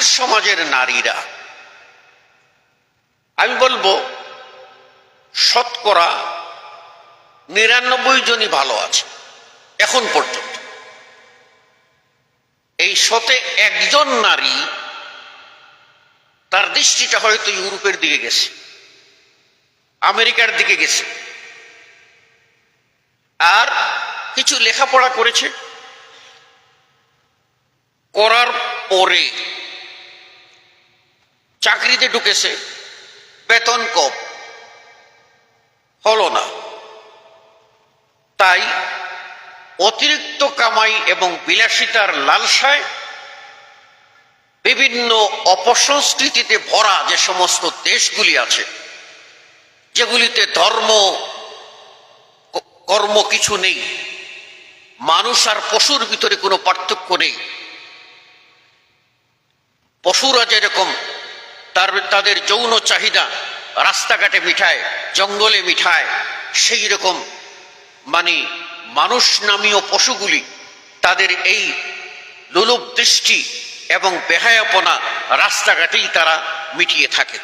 আজকের সমাজের নারীরা। আমি বলব, শতকরা নিরানব্বই জনই ভালো আছে, এখন পর্যন্ত। এই শতে একজন নারী তার দৃষ্টিটা হয়তো ইউরোপের দিকে গেছে, আমেরিকার দিকে গেছে। আর কিছু লেখাপড়া করেছে। করার পরে চাকরিতে ঢুকেছে, বেতন কম। হল না। তাই অতিরিক্ত কামাই এবং বিলাসিতার লালসায় বিভিন্ন অপসংস্কৃতিতে ভরা যে সমস্ত দেশগুলি আছে, যেগুলিতে ধর্ম কর্ম কিছু নেই, মানুষ আর পশুর ভিতরে কোনো পার্থক্য নেই। পশুরা যেরকম তার, তাদের যৌন চাহিদা রাস্তাঘাটে মিঠায়, জঙ্গলে মিঠায়, সেই রকম মানে মানুষ নামীয় পশুগুলি তাদের এই লোলুপ দৃষ্টি এবং বেহায়াপনা রাস্তাঘাটেই তারা মিটিয়ে থাকে।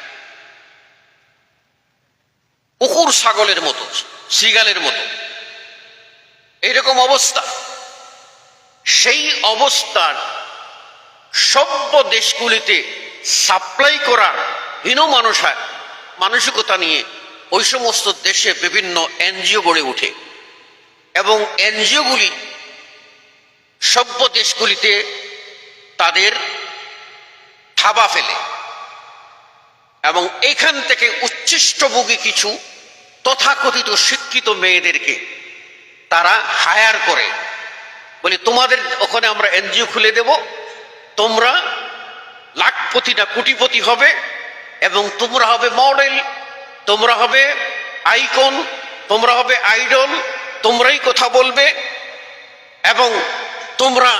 কুকুর ছাগলের মতো, সিগালের মতো। এরকম অবস্থা। সেই অবস্থার সভ্য দেশগুলিতে সাপ্লাই করার হীন মানুষ মানসিকতা নিয়ে ওই সমস্ত দেশে বিভিন্ন এনজিও গড়ে ওঠে। এবং এনজিওগুলি সভ্য দেশগুলিতে তাদের থাবা ফেলে। এবং এখান থেকে উচ্ছিষ্টভোগী কিছু তথাকথিত শিক্ষিত মেয়েদেরকে তারা হায়ার করে। বলে, তোমাদের ওখানে আমরা এনজিও খুলে দেব, তোমরা লাখপতি না কোটিপতি হবে এবং তোমরা হবে মডেল, তোমরা হবে আইকন, তোমরা হবে আইডল, তোমরাই কথা বলবে এবং তোমরা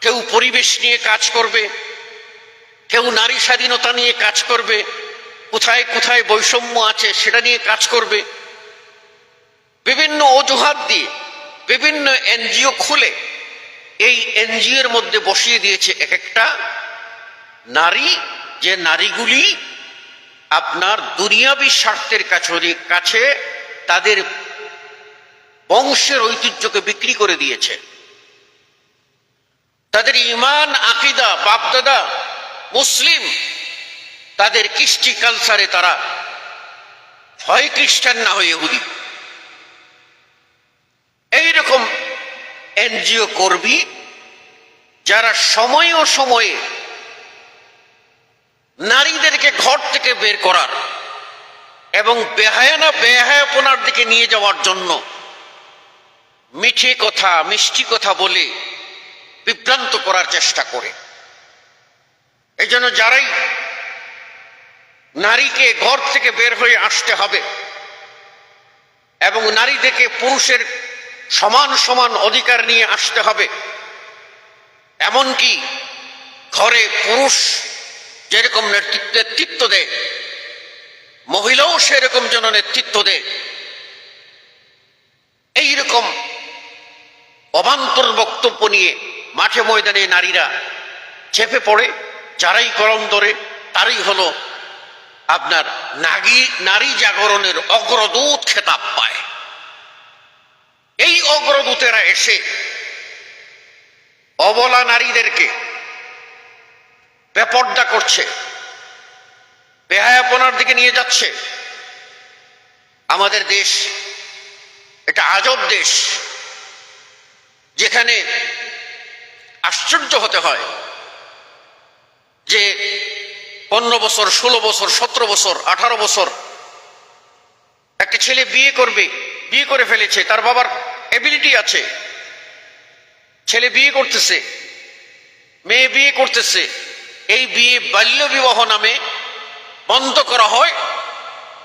কেউ পরিবেশ নিয়ে কাজ করবে, কেউ নারী স্বাধীনতা নিয়ে কাজ করবে, কোথায় কোথায় বৈষম্য আছে সেটা নিয়ে কাজ করবে। বিভিন্ন অজুহাত দিয়ে বিভিন্ন এনজিও খুলে এই এনজিওর মধ্যে বসিয়ে দিয়েছে এক একটা নারী, যে নারীগুলি আপনার দুনিয়াবি স্বার্থের কাছে কাছে তাদের বংশের ঐতিহ্যকে বিক্রি করে দিয়েছে। তাদের ইমান, আকিদা, বাপদাদা, মুসলিম, তাদের কৃষ্টি কালচারে তারা হয় খ্রিস্টান না হয় ইহুদি। এইরকম এনজিও কর্মী যারা সময় ও সময়ে নারীদেরকে ঘর থেকে বের করার এবং বেহায়ানা বেহায়াপনার দিকে নিয়ে যাওয়ার জন্য মিঠে কথা, মিষ্টি কথা বলে বিভ্রান্ত করার চেষ্টা করে। এই জন্য যারাই নারীকে ঘর থেকে বের হয়ে আসতে হবে এবং নারীদেরকে পুরুষের সমান সমান অধিকার নিয়ে আসতে হবে, এমনকি ঘরে পুরুষ যেরকম নেতৃত্ব দেয়, মহিলাও সেরকম যেন নেতৃত্ব দেয়। এইরকম অবান্তর বক্তব্য নিয়ে মাঠে ময়দানে নারীরা চেপে পড়ে, যারাই কলম ধরে, তারই হলো আপনার নাগী নারী জাগরণের অগ্রদূত খেতাব পায়। এই অগ্রদূতেরা এসে অবলা নারীদেরকে বেপর্দা করছে, বেহায়াপনার দিকে নিয়ে যাচ্ছে। আমাদের দেশ এটা আজব দেশ, যেখানে আশ্চর্য হতে হয় যে পনেরো বছর, ষোলো বছর, সতেরো বছর, আঠারো বছর একটা ছেলে বিয়ে করবে, বিয়ে করে ফেলেছে, তার বাবার এবিলিটি আছে। ছেলে বিয়ে করতেছে, মেয়ে বিয়ে করতেছে। এই বিয়ে বাল্য বিবাহ নামে বন্ধ করা হয়।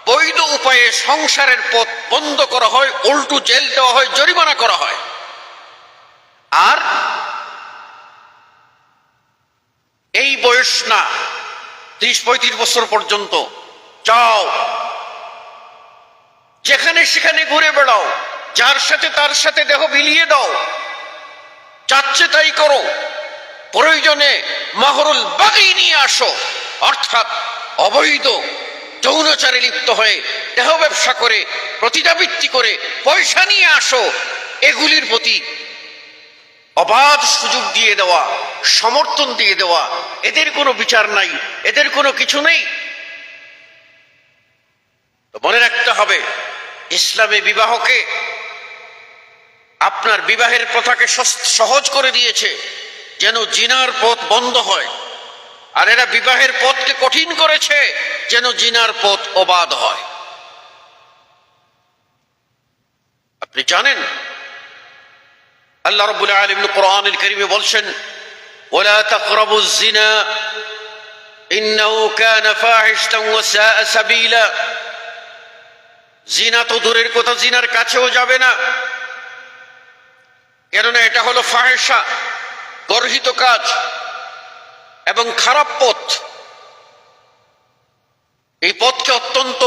বৈধ উপায়ে সংসারের পথ বন্ধ করা হয়, উল্টু জেল দেওয়া হয়, জরিমানা করা হয়। আর এই বয়স না, ত্রিশ পঁয়ত্রিশ বছর পর্যন্ত যাও। যেখানে সেখানে ঘুরে বেড়াও, যার সাথে তার সাথে দেহ বিলিয়ে দাও। যাচ্ছে তাই করো। প্রয়োজনে মহরুল বাগি নিয়ে আসো। অর্থাৎ অবৈধ যৌনচারে লিপ্ত হয়ে দেহ ব্যবসা করে প্রতিদাবৃত্তি করে পয়সা নিয়ে আসো। এগুলির প্রতি অবাধ সুযোগ দিয়ে দেওয়া, সমর্থন দিয়ে দেওয়া, এদের কোনো বিচার নাই, এদের কোনো কিছু নেই। মনে রাখতে হবে, ইসলামে বিবাহকে আপনার বিবাহের প্রথাকে সহজ করে দিয়েছে। যেন জিনার পথ বন্ধ হয়। আর এরা বিবাহের পথকে কঠিন করেছে, যেন জিনার পথ অবাধ হয়। আপনি জানেন? আল্লাহ রব্বুল আলমিন কোরআনুল করিমে বলছেন ওলা তাকরাবু জিনা ইন্নাহু কানা ফাহিশতান ওয়া সাআ সাবিলা। জিনা তো দূরের কথা, জিনার কাছেও যাবে না। কেননা এটা হলো ফাহেসা গর্হিত কাজ এবং খারাপ পথ, এই পথকে অত্যন্ত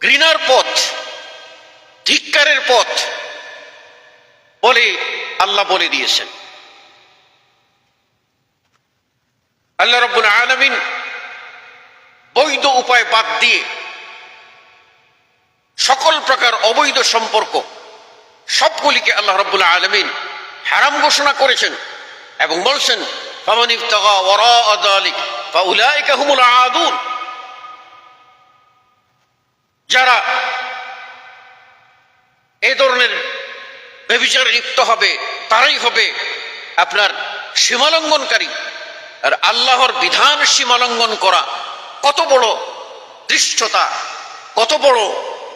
ঘৃণার পথ, ধিক্কারের পথ বলে আল্লাহ বলে দিয়েছেন। আল্লাহ রব্বুল আলমিন বৈধ উপায় বাদ দিয়ে সকল প্রকার অবৈধ সম্পর্ক সবগুলিকে আল্লাহ রব্বুল আলমিন হারাম ঘোষণা করেছেন এবং বলছেন আদুন। যারা এই ধরনের বেবিচারে লিপ্ত হবে, তারাই হবে আপনার সীমালঙ্ঘনকারী। আর আল্লাহর বিধান সীমালঙ্ঘন করা কত বড় দৃষ্টতা কত বড়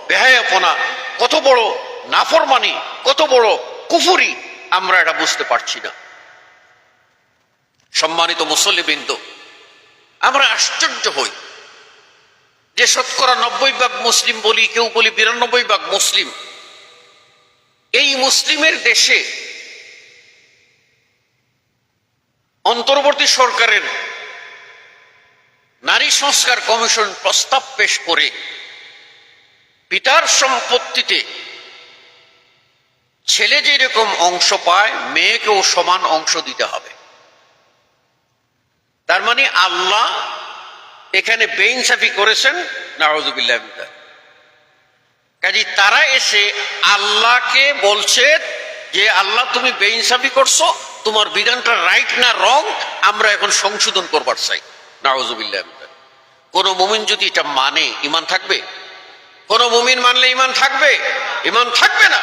বেহায়াপনা, কত বড় নাফরমানি, কত বড় কুফুরি। আমরা এটা বুঝতে পারছি না। সম্মানিত মুসল্লিবৃন্দ, আমরা আশ্চর্য হই যে শতকরা নব্বই ভাগ মুসলিম বলি, কেউ বলি বিরানব্বই ভাগ মুসলিম। এই মুসলিমের দেশে অন্তর্বর্তী সরকারের নারী সংস্কার কমিশন প্রস্তাব পেশ করে পিতার সম্পত্তিতে ছেলে যেরকম অংশ পায়, মেয়েকেও সমান অংশ দিতে হবে। তার মানে আল্লাহ এখানে বেইনসাফি করেছেন নারজুবিল্লাহ কাজী তারা এসে আল্লাহকে বলছে যে, আল্লাহ, তুমি বেইনসাফি করছ, তোমার বিধানটা রাইট না রং, আমরা এখন সংশোধন করবার চাই। নারজুবিল্লাহ কোন মুমিন যদি এটা মানে ইমান থাকবে? কোন মুমিন মানলে ইমান থাকবে? ইমান থাকবে না।